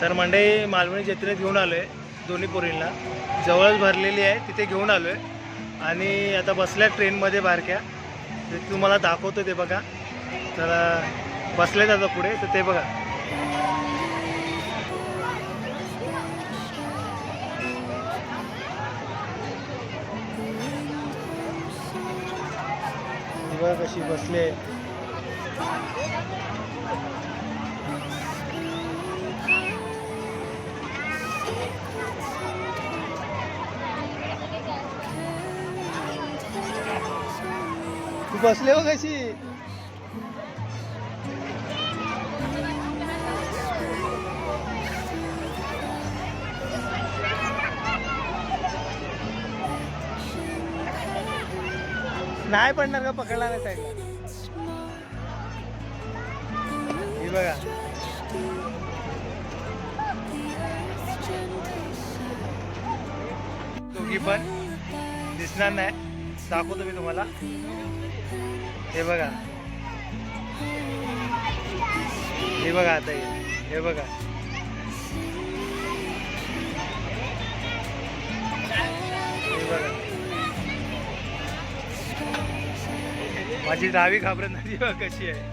तर मंडई मालवणी जत्रेत घेऊन आलो आहे दोन्ही पोरींना. जवळच भरलेली आहे तिथे घेऊन आलो आहे आणि आता बसल्या ट्रेनमध्ये बारक्या ते तुम्हाला दाखवतो ते बघा. तर बसले बसलेत आता पुढे तर ते बघा. ही बघा कशी बसले बसले हो कशी? नाही पडणार का पकडला नाही साईडला? ही बघा. दोघी पण दिसणार नाही. दाखवतो मी तुम्हाला. हे बघा. हे बघा आता हे. बघा. हे बघा. माझी दहावी घाबरत नाही बघ कशी आहे.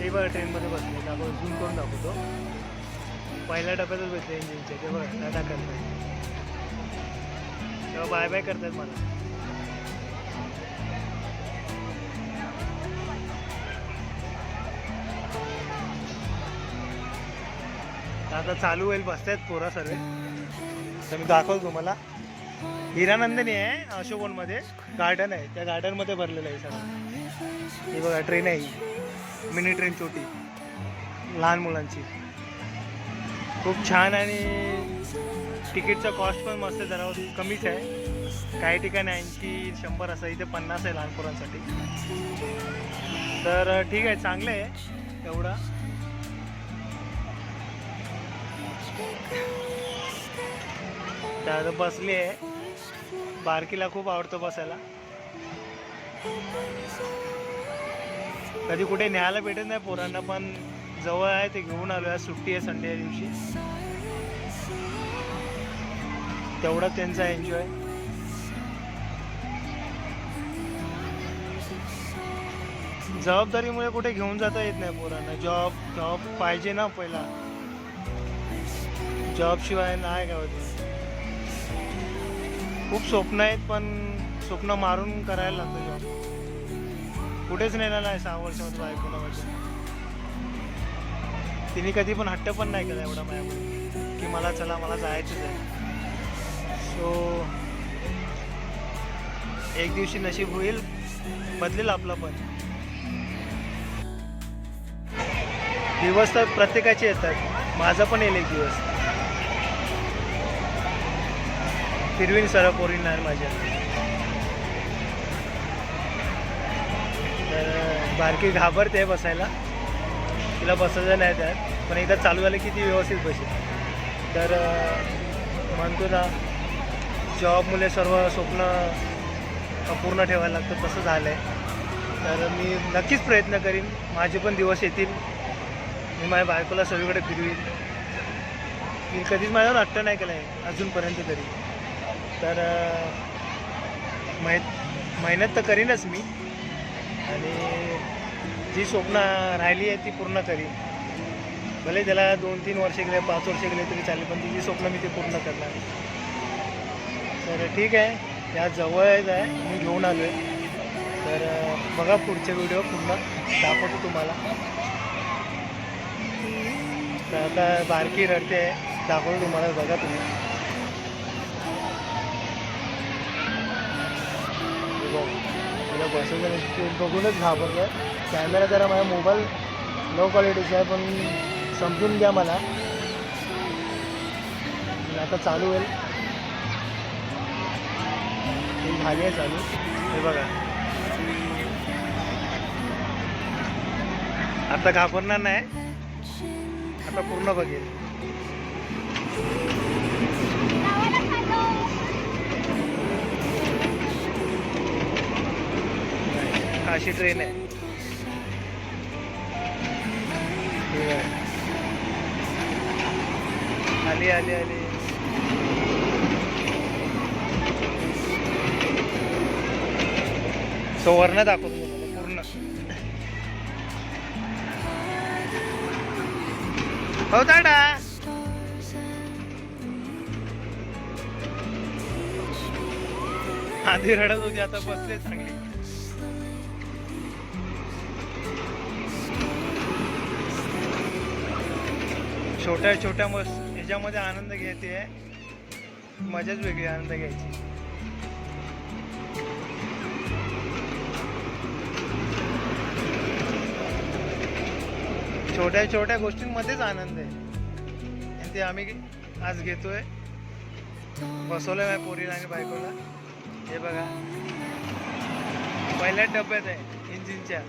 ते बघा ट्रेनमध्ये बसले दाखव झूम करून दाखवतो. पहिल्या डब्यातच भेटते इंजिनचे ते बघा टाकत नाही तेव्हा बाय बाय करतात मला. आता चालू होईल बसतायत पोरा सर्व. तर मी दाखवतो तुम्हाला. हिरानंदनी आहे अशोकवनमध्ये. गार्डन आहे त्या गार्डनमध्ये भरलेलं आहे सगळं. ही बघा ट्रेन आहे मिनी ट्रेन छोटी. लहान मुलांची. खूप छान आणि तिकीटचा कॉस्ट पण मस्त जरा कमीच आहे. काही ठिकाणी ऐंशी शंभर असं इथे पन्नास आहे लहान पोरांसाठी. तर ठीक आहे चांगलं आहे एवढा. तर बसली आहे. बारकीला खूप आवडतो बसायला. कधी कुठे न्यायला भेटत नाही पोरांना पण जवळ आहे ते घेऊन आलो आहे सुट्टी आहे संडे दिवशी. तेवढा त्यांचा एन्जॉय जबाबदारीमुळे कुठे घेऊन जाता येत नाही पोरांना. जॉब जॉब पाहिजे ना पहिला. जॉब शिवाय नाही काय होत. खूप स्वप्न आहेत पण स्वप्न मारून करायला लागतं जॉब कुठेच नेलं नाही सहा वर्षामध्ये बायकोला माझ्या तिने कधी पण हट्ट पण नाही केला एवढा माझ्यामध्ये. की मला चला मला जायचंच आहे. सो एक दिवशी नशीब होईल बदलेल आपलं पण. दिवस तर प्रत्येकाचे येतात. माझा पण येईल एक दिवस. फिरवीन सर पोरींना माझ्या. तर बारकी घाबरते बसायला. तिला बसायचं नाही त्यात. पण एकदा चालू झालं की ती व्यवस्थित बसेल. तर म्हणतो ना जॉबमुळे सर्व स्वप्न पूर्ण ठेवायला लागतं. तसं झालं आहे तर मी नक्कीच प्रयत्न करीन. माझे पण दिवस येतील. मी माझ्या बायकोला सगळीकडे फिरवीन. मी कधीच माझ्यावर हट्ट नाही केला आहे अजूनपर्यंत तरी. तर मेहनत तर करीनच मी. आणि जी स्वप्न राहिली आहे ती पूर्ण करीन. भले त्याला दोन तीन वर्ष गेले पाच वर्ष गेले तरी चालेल पण तिची स्वप्न मी ते पूर्ण करणार. तर ठीक आहे या जवळच आहे मी घेऊन आलो आहे तर बघा पुढचे व्हिडिओ पूर्ण दाखवतो तुम्हाला. तर आता बारकी रडते आहे दाखवतो तुम्हाला बघा तुम्ही. माझ्या बसवलं नाही. ते बघूनच घाबरलं कॅमेरा जरा माझा मोबाईल लो क्वालिटीचा आहे पण समजून घ्या मला. आता चालू होईल. ती झाली आहे चालू. हे बघा. आता घाबरणार नाही. आता पूर्ण बघेल. अशी ट्रेन आहे. आली आली आली. सो वर्ण दाखवतो पूर्ण. हो टाटा आधी रडत होती आता बसले चांगली छोट्या छोट्या मस् ह्याच्यामध्ये आनंद घेते. मजाच वेगळी आनंद घ्यायची. छोट्या छोट्या गोष्टींमध्येच आनंद आहे. आणि ते आम्ही आज घेतोय. बसवलंय माझ्या पोरीला आणि बायकोला. हे बघा. पहिल्याच डब्यात आहे इंजिनच्या.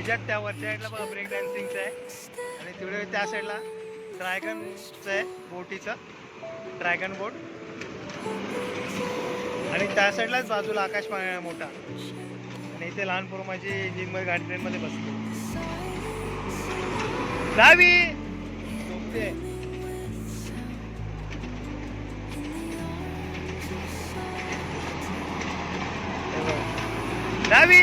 ह्याच्यात त्या वरच्या साईडला बघा ब्रेक डान्सिंगचं आहे. आणि तिकडे त्या साईडला ड्रॅगनचं आहे बोटीचं. ड्रॅगन बोट आणि त्या साईडलाच बाजूला आकाश पाळणा आहे मोठा. आणि इथे लहान पोरं माझी जिममध्ये गाडी ट्रेनमध्ये बसते दहावी झोपते. दहावी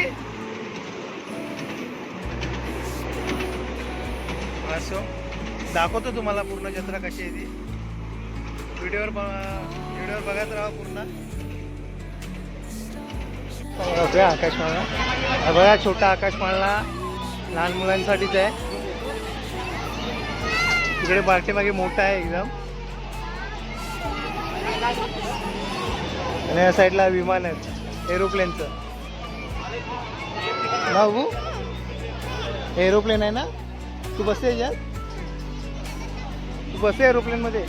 दाखवतो तुम्हाला पूर्ण जत्रा कशी आहे ती. व्हिडिओवर व्हिडिओवर बघत राहा पूर्ण. ओके आकाश माळा बघा छोटा आकाश माळा लहान मुलांसाठीच आहे. तिकडे पाठीमागे मोठा आहे एकदम. आणि या साईडला विमान आहे. एरोप्लेनचं. भाऊ एरोप्लेन आहे ना? तू बसते याच्यात? तू बसते एरोप्लेन मध्ये.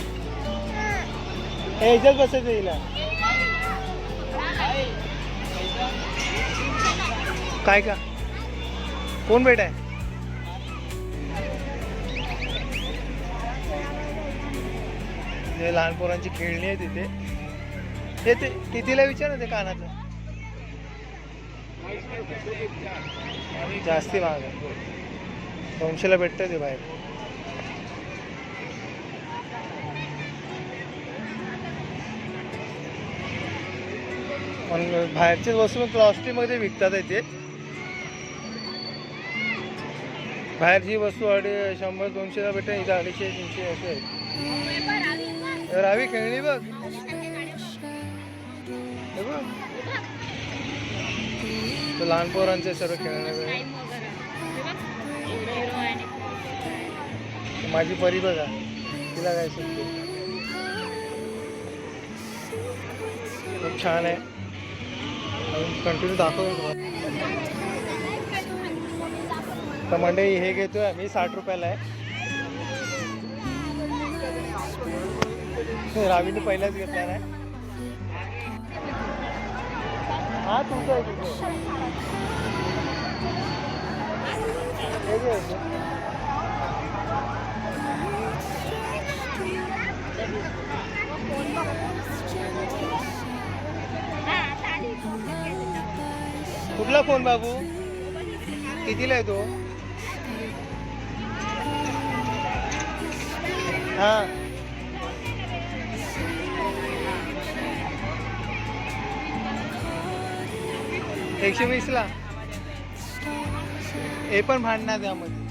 याच्यात बसायचं हिला. काय का? कोण बेट आहे? लहान पोरांची खेळणी आहे तिथे ते ते कितीला विचार ते कानाचं जास्ती महाग आहे. दोनशेला भेटतं ते बाहेर. पण बाहेरचीच वस्तू प्लास्टिकमध्ये विकतात आहे ते. बाहेरची वस्तू अडी शंभर दोनशेला भेटेल इथं अडीचशे तीनशे असे आहेत. रावी खेळणी बघ. बघ. लहान पोरांचे सर्व खेळणे माझी परी बघा. तिला काय सुटते खूप छान आहे. कंटिन्यू दाखवतो तर मंडळी हे घेतोय मी साठ रुपयाला आहे. रावीने पहिलाच घेतला नाही हा तुमचं आहे तुझं कुठला फोन बाबू? कितीला आहे तो? हा. एकशे वीसला हे पण भांडणार त्यामध्ये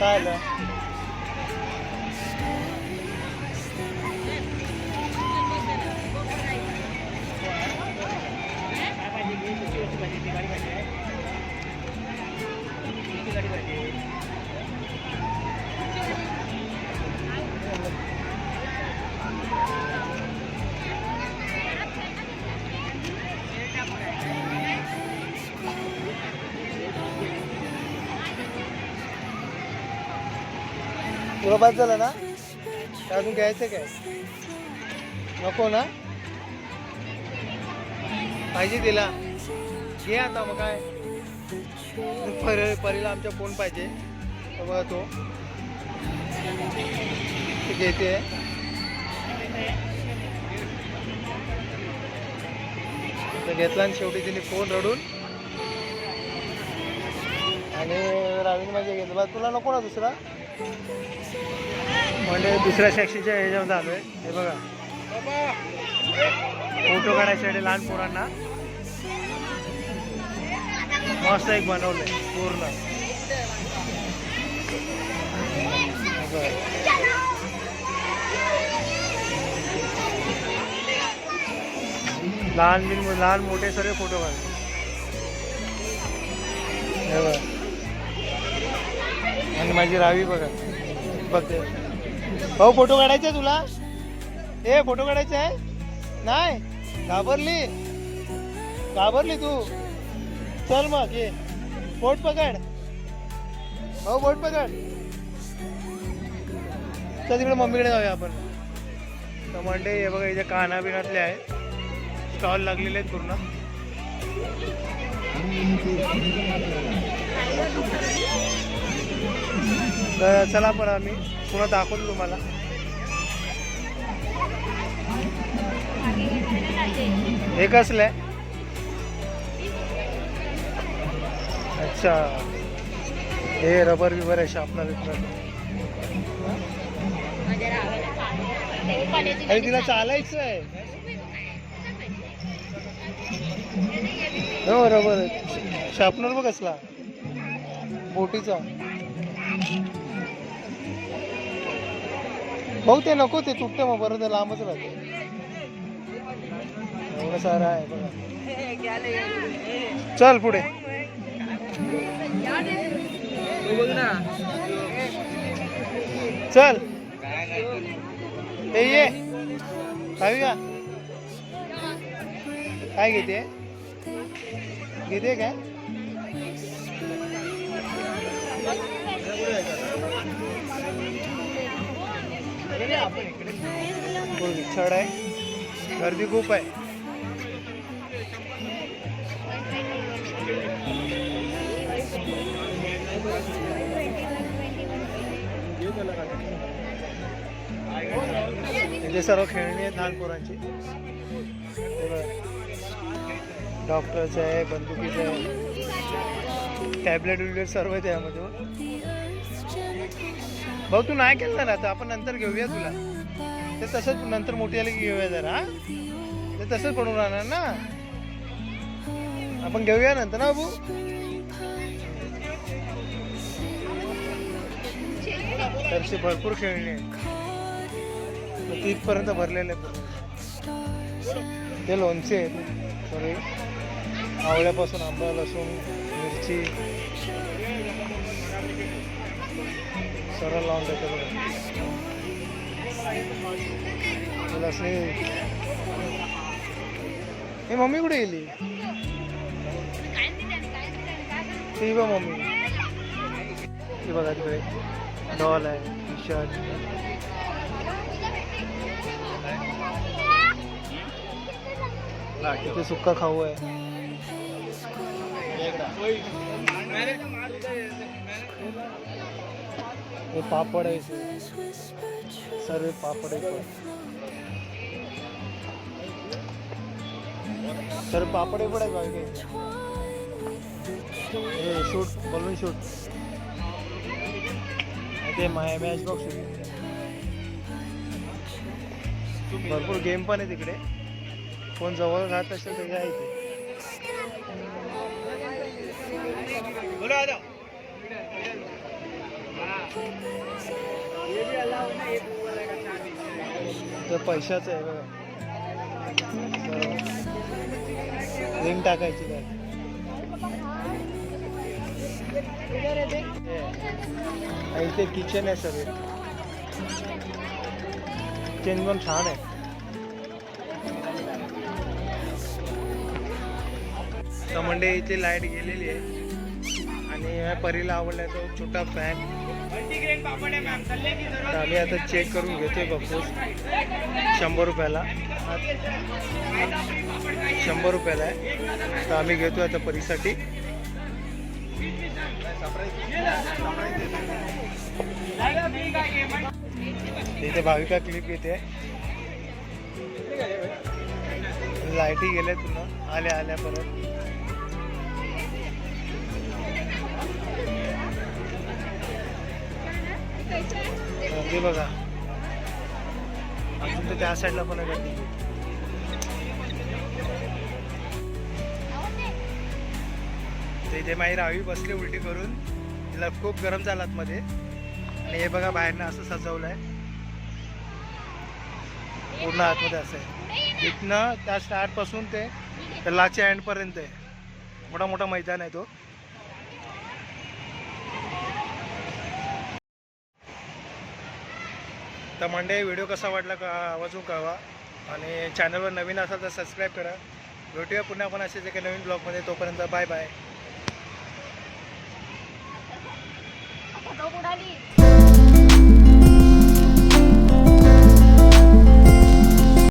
काय आलं तुला बाद झालं ना अजून घ्यायचं काय? नको ना? पाहिजे तिला. घे आता मग काय? पर परीला आमच्या फोन पाहिजे. बघा तो. घेते. घेतला आणि शेवटी तिने फोन रडून. आणि रावीन माझ्या घेतला. तुला नको ना दुसरा? म्हणजे दुसऱ्या सेक्शनच्या ह्याच्यामध्ये आलोय हे बघा. फोटो काढायसाठी लहान पोरांना मस्त एक बनवलंय पूर्ण. लहान लहान मोठे सर्व फोटो काढले. हे आणि माझी रावी बघा. बघते. भाऊ फोटो काढायचा तुला? ए फोटो काढायचा आहे? नाही? घाबरली? घाबरली तू? चल मग ये. बोट पकड. भाऊ बोट पकड. चल तिकडे मम्मीकडे जाऊया आपण. तर म्हणते हे बघा इथे काना बिनातले आहे स्टॉल लागलेले आहेत पूर्ण. तर चला पण आम्ही पुन्हा दाखवतो तुम्हाला. हे कसलं आहे? अच्छा. हे रबर बिबर आहे शापनर बिपनर अरे तिला चालायचं आहे. हो रबर शार्पनर बघ कसला. बोटीचा भाऊ ते नको ते तुटते मग बरं ते लांबच राहते. एवढं सारं आहे बघा. चल पुढे. चल. ते ये. खावी का? काय घेते? घेते काय? छड आहे. गर्दी खूप आहे. इथे सर्व खेळणी आहेत लहान पोरांची डॉक्टरचं आहे बंदुकीचं आहे. टॅबलेट विबलेट सर्व आहे त्यामध्ये भाऊ तू नाही केलं ना आता. आपण नंतर घेऊया तुला. ते तसंच नंतर मोठी आली की घेऊया जरा ते तसंच पडून राहणार ना. आपण घेऊया नंतर ना बाबू तशी भरपूर खेळणी तिथपर्यंत भरलेले आहे ते लोणचे आहेत. सॉरी. आवळ्यापासून आंबा लसूण मिरची. सरळ लावून देतो बघा. हे मम्मी कुठे गेली? ती बघ मम्मी. ती बघा तिकडे. डॉल आहे टी शर्ट इथे सुक्का खाऊ आहे. हे पापड आहे इथे. सर्व पापड आहे सर सर्व पापड आहे पण आहे बाकी हे शूट बलून शूट. ते माय मॅच बॉक्स भरपूर गेम पण आहे तिकडे. कोण जवळ राहत असेल तर आहे इथे तर पैशाचं आहे बघा. रिंग टाकायची काय इथे किचन आहे सगळे. किचन पण छान आहे. तर म्हणजे इथे लाइट गेलेली आहे. आणि परीला आवडला तो छोटा फॅन आम्ही आता चेक करून घेतोय बापूस शंभर रुपयाला. शंभर रुपयाला आहे. तर आम्ही घेतो आता परीसाठी. इथे भाविका क्लिप येते. लाईटी गेल्या तुला आल्या आल्या परत. हो, हे बघा. अजून तर त्या साईडला पण आहे गर्दी. तर इथे माझी रावी बसली उलटी करून. तिला खूप गरम झाला आतमध्ये आणि हे बघा बाहेरनं असं सजवलं आहे पूर्ण आतमध्ये असं आहे. इथनं त्या स्टार्टपासून ते त्या लाच्या एंडपर्यंत आहे. मोठा मोठा मैदान आहे तो. तर मंडे व्हिडिओ कसा वाटला का? आवाजून कळवा आणि चॅनलवर नवीन असाल तर सबस्क्राईब करा. भेटूया पुन्हा पण असेच एका नवीन ब्लॉगमध्ये तोपर्यंत बाय बाय बुडाली